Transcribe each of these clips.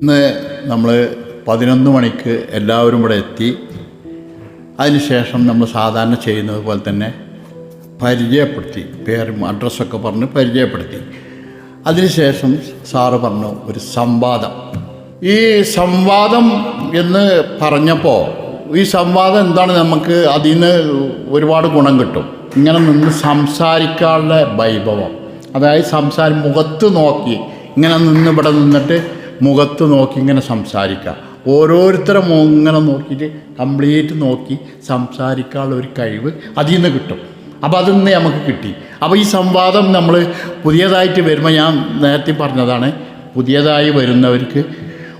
ഇന്ന് നമ്മൾ പതിനൊന്ന് മണിക്ക് എല്ലാവരും ഇവിടെ എത്തി. അതിനുശേഷം നമ്മൾ സാധാരണ ചെയ്യുന്നത് പോലെ തന്നെ പരിചയപ്പെടുത്തി പേരും അഡ്രസ്സൊക്കെ പറഞ്ഞ് പരിചയപ്പെടുത്തി. അതിനുശേഷം സാറ് പറഞ്ഞു ഒരു സംവാദം. ഈ സംവാദം എന്ന് പറഞ്ഞപ്പോൾ ഈ സംവാദം എന്താണ് നമുക്ക് അതിൽ നിന്ന് ഒരുപാട് ഗുണം കിട്ടും. ഇങ്ങനെ നിന്ന് സംസാരിക്കാനുള്ള വൈഭവം. അതായത് സംസാരം മുഖത്ത് നോക്കി ഇങ്ങനെ നിന്ന് ഇവിടെ നിന്നിട്ട് മുഖത്ത് നോക്കി ഇങ്ങനെ സംസാരിക്കുക. ഓരോരുത്തരെ ഇങ്ങനെ നോക്കിയിട്ട് കംപ്ലീറ്റ് നോക്കി സംസാരിക്കാനുള്ള ഒരു കഴിവ് അതിൽ നിന്ന് കിട്ടും. അപ്പോൾ നിന്ന് നമുക്ക് കിട്ടി. അപ്പോൾ ഈ സംവാദം നമ്മൾ പുതിയതായിട്ട് വരുമ്പോൾ ഞാൻ നേരത്തെ പറഞ്ഞതാണ് പുതിയതായി വരുന്നവർക്ക്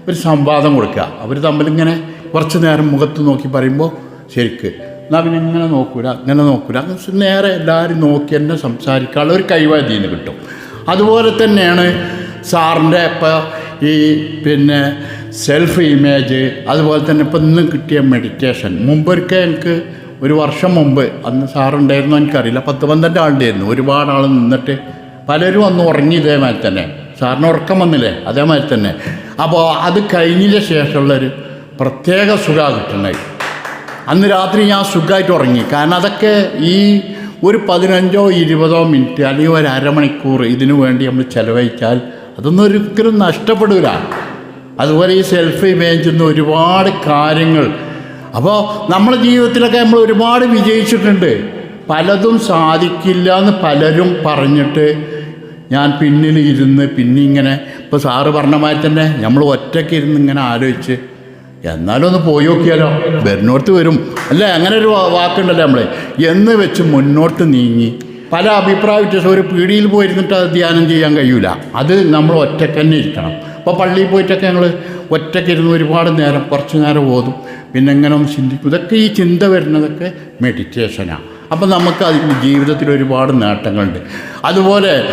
ഒരു സംവാദം കൊടുക്കുക. അവർ തമ്മിലിങ്ങനെ കുറച്ച് നേരം മുഖത്ത് നോക്കി പറയുമ്പോൾ ശരിക്ക് എന്നാൽ പിന്നെ ഇങ്ങനെ നോക്കൂല ഇങ്ങനെ നോക്കൂല. അങ്ങനെ നേരെ എല്ലാവരും നോക്കി തന്നെ സംസാരിക്കാനുള്ള ഒരു കഴിവ് അതിൽ നിന്ന് കിട്ടും. അതുപോലെ തന്നെയാണ് സാറിന്റെ ഇപ്പോൾ ഈ പിന്നെ സെൽഫ് ഇമേജ് അതുപോലെ തന്നെ ഇപ്പം ഇന്ന് കിട്ടിയ മെഡിറ്റേഷൻ മുമ്പൊരിക്കൽ എനിക്ക് ഒരു വർഷം മുമ്പ് അന്ന് സാറുണ്ടായിരുന്നു എനിക്കറിയില്ല പത്ത് പന്ത്രണ്ട് ആളുണ്ടായിരുന്നു. ഒരുപാട് ആൾ നിന്നിട്ട് പലരും അന്ന് ഉറങ്ങി ഇതേമാതിരി തന്നെ. സാറിന് ഉറക്കം വന്നില്ലേ? അതേമാതിരി തന്നെ. അപ്പോൾ അത് കഴിഞ്ഞതിന് ശേഷമുള്ളൊരു പ്രത്യേക സുഖമാണ് കിട്ടുന്നത്. അന്ന് രാത്രി ഞാൻ സുഖമായിട്ട് ഉറങ്ങി. കാരണം അതൊക്കെ ഈ ഒരു പതിനഞ്ചോ ഇരുപതോ മിനിറ്റ് അല്ലെങ്കിൽ ഒരു അരമണിക്കൂർ ഇതിനു വേണ്ടി നമ്മൾ ചിലവഴിച്ചാൽ അതൊന്നും ഒരിക്കലും നഷ്ടപ്പെടില്ല അതുപോലെ ഈ സെൽഫ് ഇമേജിൽ ഒരുപാട് കാര്യങ്ങൾ. അപ്പോൾ നമ്മുടെ ജീവിതത്തിലൊക്കെ നമ്മൾ ഒരുപാട് വിജയിച്ചിട്ടുണ്ട്. പലതും സാധിക്കില്ല എന്ന് പലരും പറഞ്ഞിട്ട് ഞാൻ പിന്നിൽ ഇരുന്ന് പിന്നെ ഇങ്ങനെ ഇപ്പോൾ സാറ് പറഞ്ഞ മാതിരി തന്നെ നമ്മൾ ഒറ്റയ്ക്ക് ഇരുന്ന് ഇങ്ങനെ ആലോചിച്ച് എന്നാലും ഒന്ന് പോയി നോക്കിയാലോ? വരുന്നോടത്ത് വരും. അല്ലേ? അങ്ങനെ ഒരു വാക്കുണ്ടല്ലോ നമ്മളെ? എന്ന് വെച്ച് മുന്നോട്ട് നീങ്ങി. പല അഭിപ്രായ വ്യത്യാസം ഒരു പീടിയിൽ പോയിരുന്നിട്ട് അത് ധ്യാനം ചെയ്യാൻ കഴിയൂല. അത് നമ്മൾ ഒറ്റയ്ക്ക് തന്നെ ഇരിക്കണം. അപ്പോൾ പള്ളിയിൽ പോയിട്ടൊക്കെ ഞങ്ങൾ ഒറ്റയ്ക്ക് ഇരുന്ന് ഒരുപാട് നേരം കുറച്ച് നേരം ഓതും. പിന്നെ ഇങ്ങനെ ഒന്ന് ചിന്തിക്കും. ഇതൊക്കെ ഈ ചിന്ത വരുന്നതൊക്കെ മെഡിറ്റേഷനാണ് അപ്പം നമുക്ക് അതിന് ജീവിതത്തിൽ ഒരുപാട് നേട്ടങ്ങളുണ്ട്. അതുപോലെ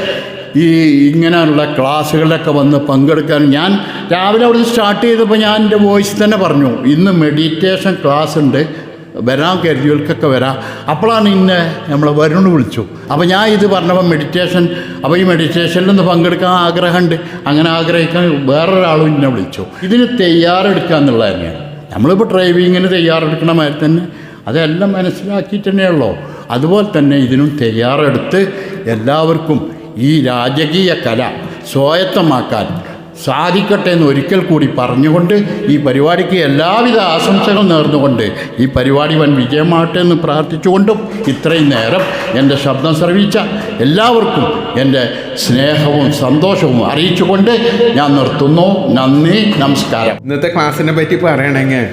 ഈ ഇങ്ങനെയുള്ള ക്ലാസ്സുകളിലൊക്കെ വന്ന് പങ്കെടുക്കാൻ ഞാൻ രാവിലെ അവിടെ സ്റ്റാർട്ട് ചെയ്തപ്പോൾ ഞാൻ എന്റെ വോയിസ് തന്നെ പറഞ്ഞു ഇന്ന് മെഡിറ്റേഷൻ ക്ലാസ് ഉണ്ട്. വരാൻ കരുതിയവർക്കൊക്കെ വരാം. അപ്പോഴാണ് ഇന്നെ നമ്മൾ വരുണ് വിളിച്ചു. അപ്പോൾ ഞാൻ ഇത് പറഞ്ഞപ്പോൾ മെഡിറ്റേഷൻ അപ്പോൾ ഈ മെഡിറ്റേഷനിലൊന്ന് പങ്കെടുക്കാൻ ആഗ്രഹമുണ്ട്. അങ്ങനെ ആഗ്രഹിക്കാൻ വേറൊരാളും എന്നെ വിളിച്ചു. ഇതിന് തയ്യാറെടുക്കുക എന്നുള്ളത് തന്നെയാണ്. നമ്മളിപ്പോൾ ഡ്രൈവിങ്ങിന് തയ്യാറെടുക്കണ മാതിരി തന്നെ അതെല്ലാം മനസ്സിലാക്കിയിട്ട് തന്നെയുള്ളൂ അതുപോലെ തന്നെ ഇതിനും തയ്യാറെടുത്ത് എല്ലാവർക്കും ഈ രാജകീയ കല സ്വായത്തമാക്കാൻ സാധിക്കട്ടെ എന്ന് ഒരിക്കൽ കൂടി പറഞ്ഞുകൊണ്ട് ഈ പരിപാടിക്ക് എല്ലാവിധ ആശംസകൾ നേർന്നുകൊണ്ട് ഈ പരിപാടി വൻ വിജയമാകട്ടെ എന്ന് പ്രാർത്ഥിച്ചുകൊണ്ടും ഇത്രയും നേരം എന്റെ ശബ്ദം ശ്രവിച്ച എല്ലാവർക്കും എന്റെ സ്നേഹവും സന്തോഷവും അറിയിച്ചുകൊണ്ട് ഞാൻ നിർത്തുന്നു. നന്ദി നമസ്കാരം. ഇന്നത്തെ ക്ലാസ്സിനെ പറ്റി പറയണെങ്കിൽ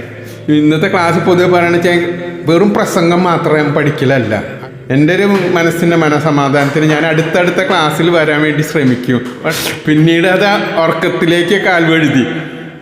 ഇന്നത്തെ ക്ലാസ് പൊതുവെ പറയണെങ്കിൽ വെറും പ്രസംഗം മാത്രം പഠിക്കലല്ല. എന്റെ ഒരു മനസ്സിന്റെ മനസമാധാനത്തിന് ഞാൻ അടുത്തടുത്ത ക്ലാസ്സിൽ വരാൻ വേണ്ടി ശ്രമിക്കും. പിന്നീട് അത് ഉറക്കത്തിലേക്ക് കാൽവഴുതി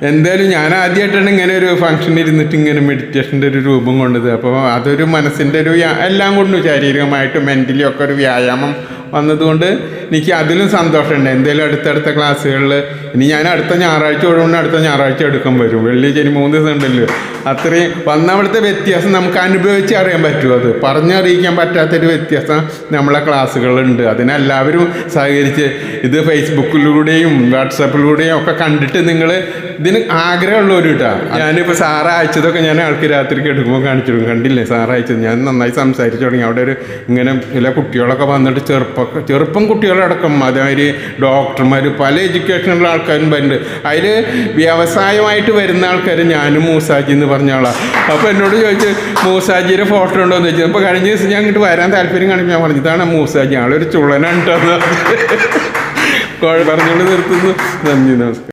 എന്തായാലും ഞാൻ ആദ്യമായിട്ടാണ് ഇങ്ങനെ ഒരു ഫംഗ്ഷൻ ഇരുന്നിട്ട് ഇങ്ങനെ മെഡിറ്റേഷന്റെ ഒരു രൂപം കൊണ്ടത്. അപ്പോൾ അതൊരു മനസ്സിന്റെ ഒരു എല്ലാം കൊണ്ടും ശാരീരികമായിട്ടും മെന്റലി ഒക്കെ ഒരു വ്യായാമം വന്നതുകൊണ്ട് എനിക്ക് അതിലും സന്തോഷമുണ്ട്. എന്തെങ്കിലും അടുത്തടുത്ത ക്ലാസ്സുകളിൽ ഇനി ഞാൻ അടുത്ത ഞായറാഴ്ച ഒഴിവുണ്ട് അടുത്ത ഞായറാഴ്ച എടുക്കാൻ വരും. വെള്ളി ശനി മൂന്ന് ദിവസം ഉണ്ടല്ലോ. അത്രയും വന്നവിടുത്തെ വ്യത്യാസം നമുക്ക് അനുഭവിച്ച് അറിയാൻ പറ്റുമോ അത്. പറഞ്ഞറിയിക്കാൻ പറ്റാത്തൊരു വ്യത്യാസം നമ്മളെ ക്ലാസ്സുകളുണ്ട് അതിനെല്ലാവരും സഹകരിച്ച് ഇത് ഫേസ്ബുക്കിലൂടെയും വാട്സപ്പിലൂടെയും ഒക്കെ കണ്ടിട്ട് നിങ്ങൾ ഇതിന് ആഗ്രഹമുള്ളവർ കേട്ടോ ഞാനിപ്പോൾ സാറ് അയച്ചതൊക്കെ ഞാൻ ആൾക്ക് രാത്രിക്ക് എടുക്കുമ്പോൾ കാണിച്ചിടും കണ്ടില്ലേ? സാറ് അയച്ചത്. ഞാൻ നന്നായി സംസാരിച്ചു തുടങ്ങി. അവിടെ ഒരു ഇങ്ങനെ ചില കുട്ടികളൊക്കെ വന്നിട്ട് ചെറുപ്പം ചെറുപ്പം കുട്ടികളടക്കം അതേമാതിരി ഡോക്ടർമാർ പല എഡ്യൂക്കേഷനുള്ള ആൾക്കാരും വരുന്നുണ്ട് അതിൽ വ്യവസായമായിട്ട് വരുന്ന ആൾക്കാർ ഞാനും മൂസാജി എന്ന് പറഞ്ഞ ആളാണ് അപ്പോൾ എന്നോട് ചോദിച്ചു മൂസാജിയുടെ ഫോട്ടോ ഉണ്ടോ? എന്ന് ചോദിച്ചു. അപ്പോൾ കഴിഞ്ഞ ദിവസം ഞാൻ ഇങ്ങോട്ട് വരാൻ താല്പര്യം കാണിപ്പോൾ ഞാൻ പറഞ്ഞു ഇതാണ് മൂസാജി ആളൊരു ചുളനാണ് കേട്ടോ എന്ന് പറഞ്ഞു. പറഞ്ഞുകൊണ്ട് നിർത്തുന്നു. നന്ദി നമസ്കാരം.